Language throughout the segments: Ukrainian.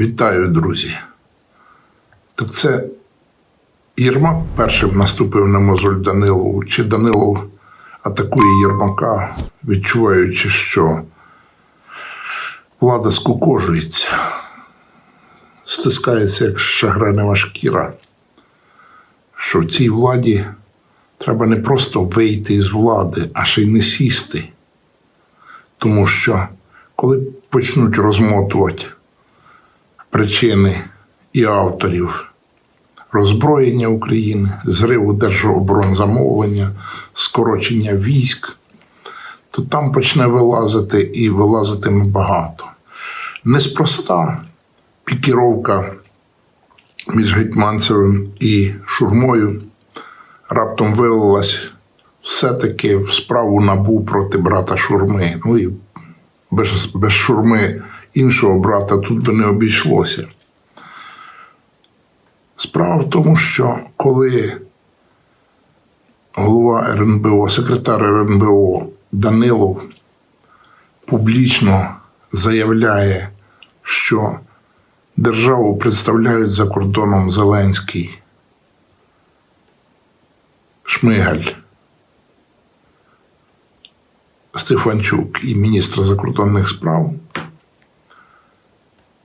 Вітаю, друзі. Так це Єрмак першим наступив на мозоль Данилову, чи Данилов атакує Єрмака, відчуваючи, що влада скукожується, стискається як шагренева шкіра, що в цій владі треба не просто вийти із влади, а ще й не сісти. Тому що коли почнуть розмотувати причини і авторів роззброєння України, зриву держоборонзамовлення, скорочення військ, то там почне вилазити і вилазитиме багато. Неспроста пікіровка між Гетьманцевим і Шурмою раптом вилилась все-таки в справу набу проти брата Шурми. Ну і без, без шурми іншого брата тут би не обійшлося. Справа в тому, що коли голова РНБО, секретар РНБО Данилов публічно заявляє, що державу представляють за кордоном Зеленський, Шмигаль, Стефанчук і міністр закордонних справ,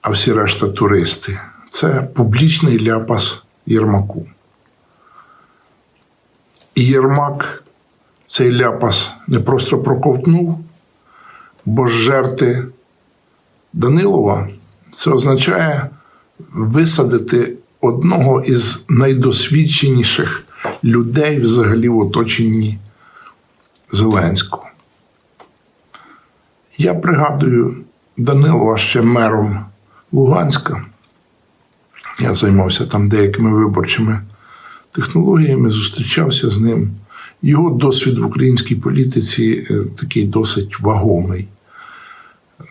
а всі решта туристи. Це публічний ляпас Єрмаку. І Єрмак цей ляпас не просто проковтнув, бо жерти Данилова це означає висадити одного із найдосвідченіших людей взагалі в оточенні Зеленського. Я пригадую Данилова ще мером Луганська. Я займався там деякими виборчими технологіями, зустрічався з ним. Його досвід в українській політиці е, такий досить вагомий.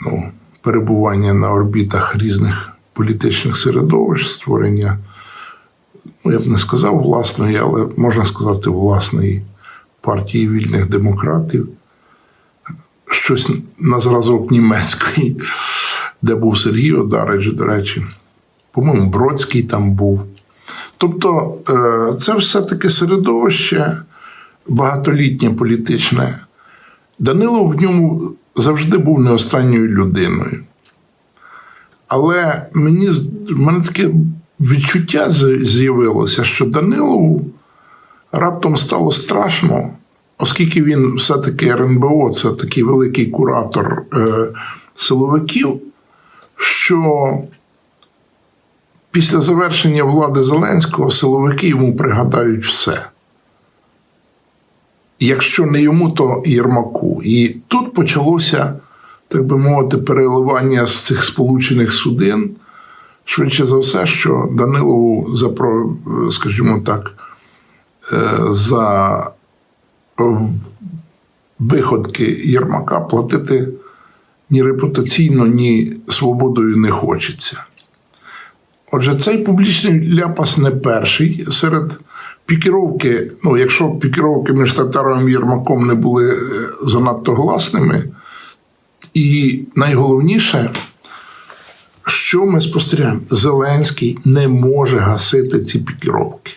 Ну, перебування на орбітах різних політичних середовищ, створення, ну, я б не сказав власної, але можна сказати, власної партії вільних демократів щось на зразок німецької, де був Сергій Одарич, до речі. По-моєму, Бродський там був. Тобто, е, це все-таки середовище багатолітнє політичне. Данило в ньому завжди був не останньою людиною. Але мені в мене таке відчуття з'явилося, що Данилову раптом стало страшно, оскільки він все-таки РНБО, це такий великий куратор е, силовиків, що після завершення влади Зеленського силовики йому пригадають все. Якщо не йому, то Єрмаку. І тут почалося, так би мовити, переливання з цих сполучених судин. Швидше за все, що Данилову за, скажімо так, е, за виходки Єрмака платити ні репутаційно, ні свободою не хочеться. Отже, цей публічний ляпас не перший серед пікіровки. Ну, якщо пікіровки між Татаровим і Єрмаком не були е, занадто гласними, і найголовніше, що ми спостерігаємо, Зеленський не може гасити ці пікіровки.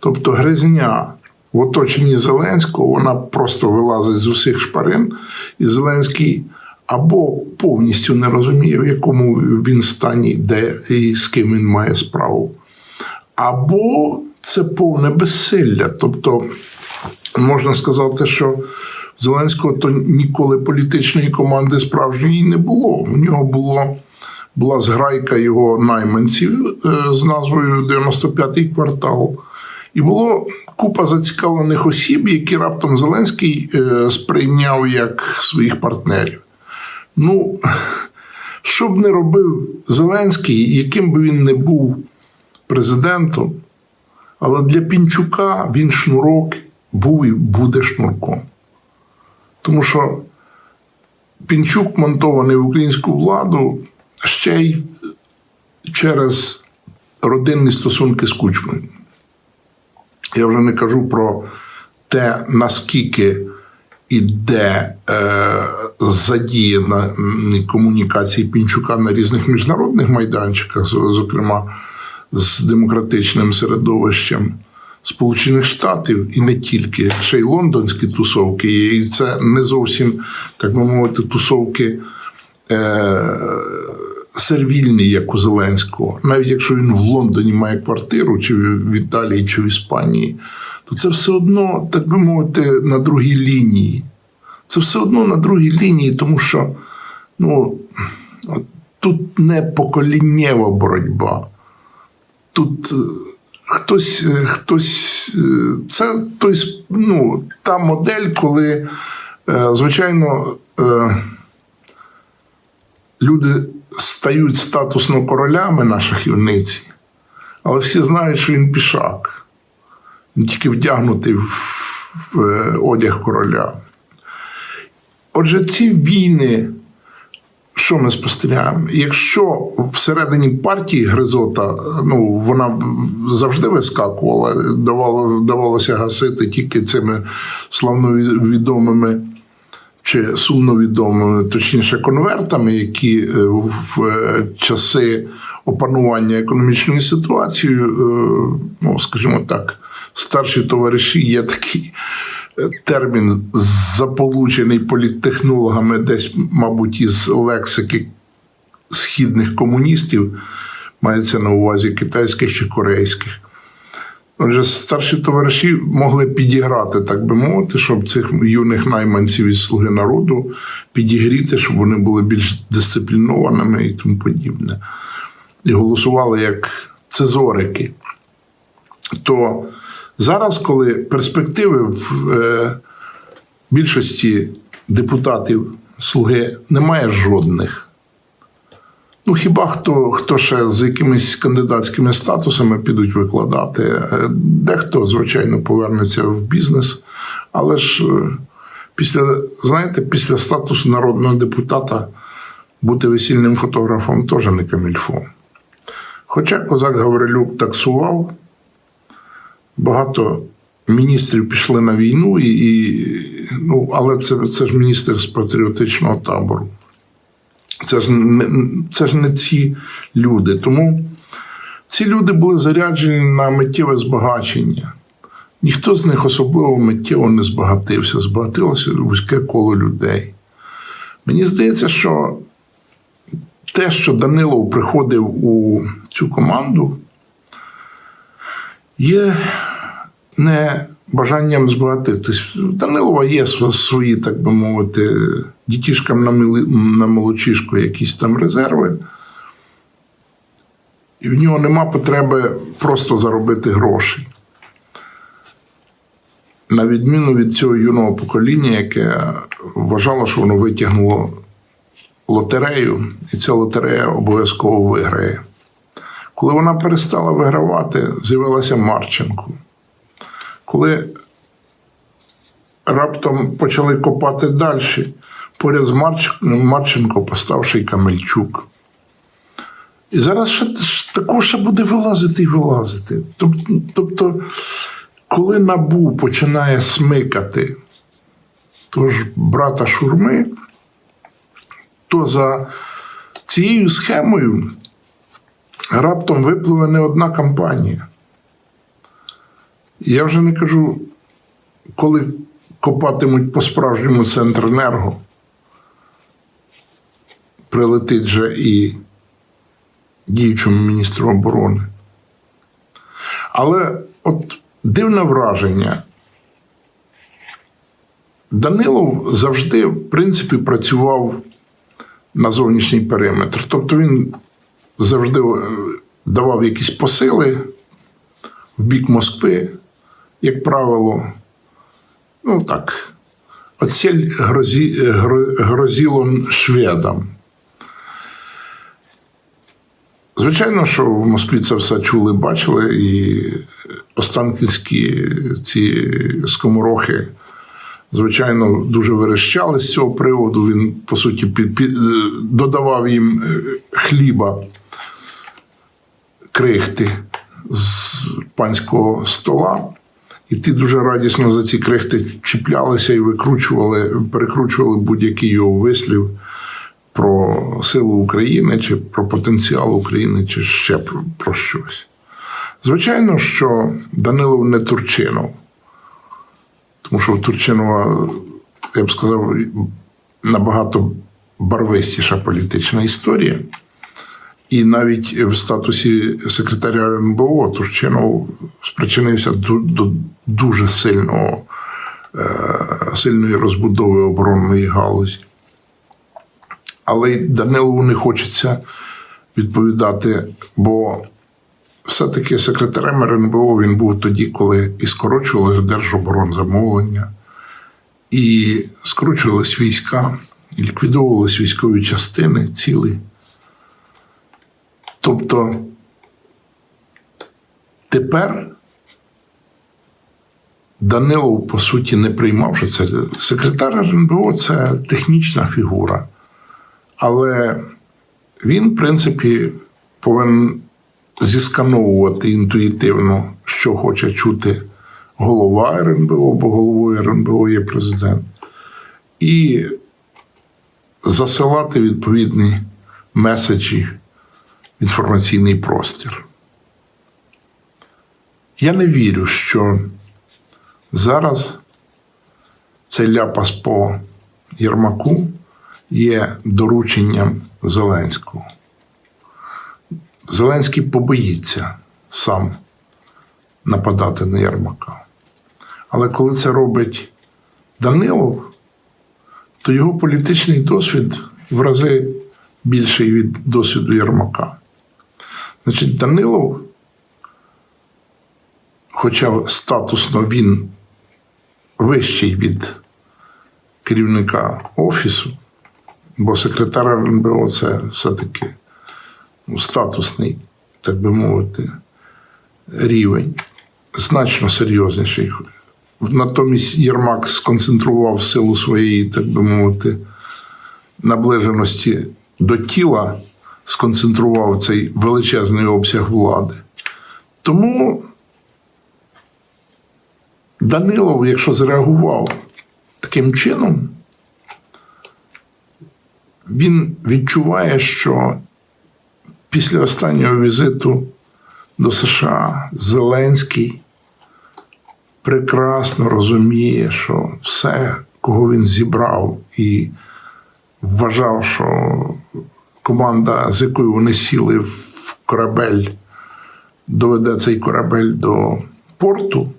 Тобто гризня в оточенні Зеленського вона просто вилазить з усіх шпарин, і Зеленський або повністю не розуміє, в якому він стані, де і з ким він має справу, або це повне безсилля. Тобто можна сказати, що Зеленського то ніколи політичної команди справжньої не було. У нього було. Була зграйка його найманців е, з назвою 95-й квартал. І було купа зацікавлених осіб, які раптом Зеленський е, сприйняв як своїх партнерів. Ну, що б не робив Зеленський, яким би він не був президентом, але для Пінчука він шнурок був і буде шнурком. Тому що Пінчук монтований в українську владу ще й через родинні стосунки з кучмою. Я вже не кажу про те, наскільки іде е, задіяна комунікації Пінчука на різних міжнародних майданчиках, зокрема з демократичним середовищем Сполучених Штатів, і не тільки, ще й лондонські тусовки. І це не зовсім, так би мовити, тусовки е, сервільні, як у Зеленського. Навіть якщо він в Лондоні має квартиру, чи в Італії, чи в Іспанії, то це все одно, так би мовити, на другій лінії. Це все одно на другій лінії, тому що ну, тут не поколіннєва боротьба. Тут е, хтось, е, хтось е, це той, ну, та модель, коли, звичайно, люди стають статусно королями на шахівниці, але всі знають, що він пішак. Він тільки вдягнутий в, е, одяг короля. Отже, ці війни, що ми спостерігаємо? Якщо всередині партії Гризота, ну вона завжди вискакувала, давало, давалося гасити тільки цими славновідомими чи сумновідомими, точніше, конвертами, які е, в е, часи опанування економічної ситуації, е, ну скажімо так, старші товариші є такий е, термін, заполучений політтехнологами, десь, мабуть, із лексики східних комуністів, мається на увазі китайських чи корейських. Отже, старші товариші могли підіграти, так би мовити, щоб цих юних найманців із Слуги народу підігріти, щоб вони були більш дисциплінованими і тому подібне. І голосували як цезорики. То зараз, коли перспективи в е, більшості депутатів Слуги немає жодних. Ну, хіба хто, хто ще з якимись кандидатськими статусами підуть викладати? Е, Дехто, звичайно, повернеться в бізнес, але ж е, після, знаєте, після статусу народного депутата бути весільним фотографом теж не камільфо. Хоча козак Гаврилюк таксував, багато міністрів пішли на війну, і, і, ну, але це, це ж міністр з патріотичного табору. Це ж не, це ж не ці люди. Тому ці люди були заряджені на миттєве збагачення. Ніхто з них особливо миттєво не збагатився, збагатилося вузьке коло людей. Мені здається, що те, що Данилов приходив у цю команду, є не бажанням збагатитись. У Данилова є свої, так би мовити, дітішкам на молочишку якісь там резерви. І в нього нема потреби просто заробити гроші. На відміну від цього юного покоління, яке вважало, що воно витягнуло лотерею, і ця лотерея обов'язково виграє. Коли вона перестала вигравати, з'явилася Марченко. Коли раптом почали копати далі, поряд з Марченко поставший Камельчук. І зараз ще, також ще буде вилазити і вилазити. Тобто, коли набу починає смикати тож брата Шурми, то за цією схемою раптом випливе не одна кампанія. Я вже не кажу, коли копатимуть по-справжньому Центренерго, прилетить же і діючому міністру оборони. Але от дивне враження. Данилов завжди, в принципі, працював на зовнішній периметр. Тобто він завжди е, давав якісь посили в бік Москви, як правило, ну так, оціль грозі, гро- грозіло шведам. Звичайно, що в Москві це все чули, бачили, і останківські ці скоморохи, звичайно, дуже верещали з цього приводу. Він, по суті, під, під, е, додавав їм е, хліба, крихти з панського стола. І ті дуже радісно за ці крихти чіплялися і викручували, перекручували будь-який його вислів про силу України, чи про потенціал України, чи ще про, про щось. Звичайно, що Данилов не Турчинов, тому що Турчинова, я б сказав, набагато барвистіша політична історія. І навіть в статусі секретаря РНБО Турчинов спричинився до, до дуже сильного, е, сильної розбудови оборонної галузі. Але й Данилову не хочеться відповідати, бо все-таки секретарем РНБО він був тоді, коли і скорочувалось держоборонзамовлення, і скорочувались війська, і ліквідовувались військові частини цілі. Тобто тепер Данилов, по суті, не приймав, що це секретар РНБО це технічна фігура. Але він, в принципі, повинен зіскановувати інтуїтивно, що хоче чути голова РНБО, бо головою РНБО є президент, і засилати відповідні меседжі в інформаційний простір. Я не вірю, що зараз цей ляпас по Єрмаку є дорученням Зеленського. Зеленський побоїться сам нападати на Єрмака. Але коли це робить Данилов, то його політичний досвід в рази більший від досвіду Єрмака. Значить, Данилов, хоча статусно він вищий від керівника офісу, бо секретар РНБО це все-таки статусний, так би мовити, рівень, значно серйозніший. Натомість Єрмак сконцентрував силу своєї, так би мовити, наближеності до тіла, сконцентрував цей величезний обсяг влади. Тому Данилов, якщо зреагував таким чином, він відчуває, що після останнього візиту до США Зеленський прекрасно розуміє, що все, кого він зібрав і вважав, що команда, з якою вони сіли в корабель, доведе цей корабель до порту.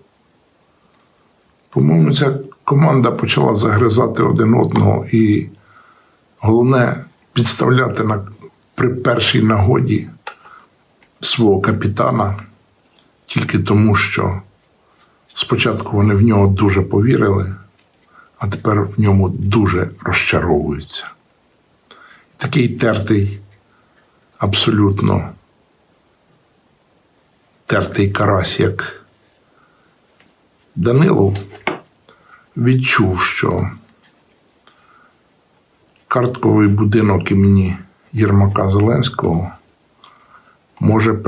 По-моєму, ця команда почала загризати один одного і головне підставляти на, при першій нагоді свого капітана тільки тому, що спочатку вони в нього дуже повірили, а тепер в ньому дуже розчаровуються. Такий тертий, абсолютно тертий карась, як Данилов, відчув, що картковий будинок імені Єрмака Зеленського може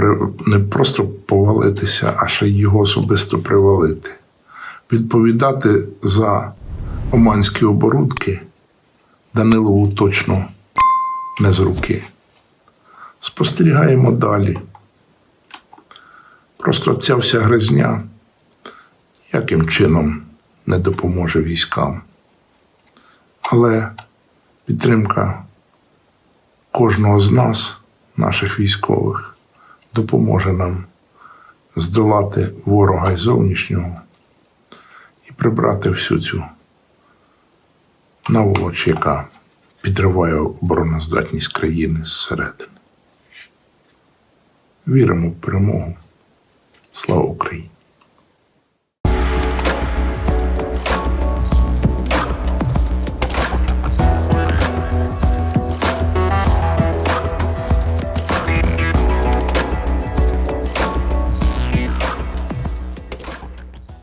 не просто повалитися, а ще й його особисто привалити. Відповідати за оманські оборудки Данилову точно не з руки. Спостерігаємо далі. Просто ця вся гризня яким чином не допоможе військам. Але підтримка кожного з нас, наших військових, допоможе нам здолати ворога й зовнішнього і прибрати всю цю наволоч, яка підриває обороноздатність країни зсередини. Віримо в перемогу. Слава Україні!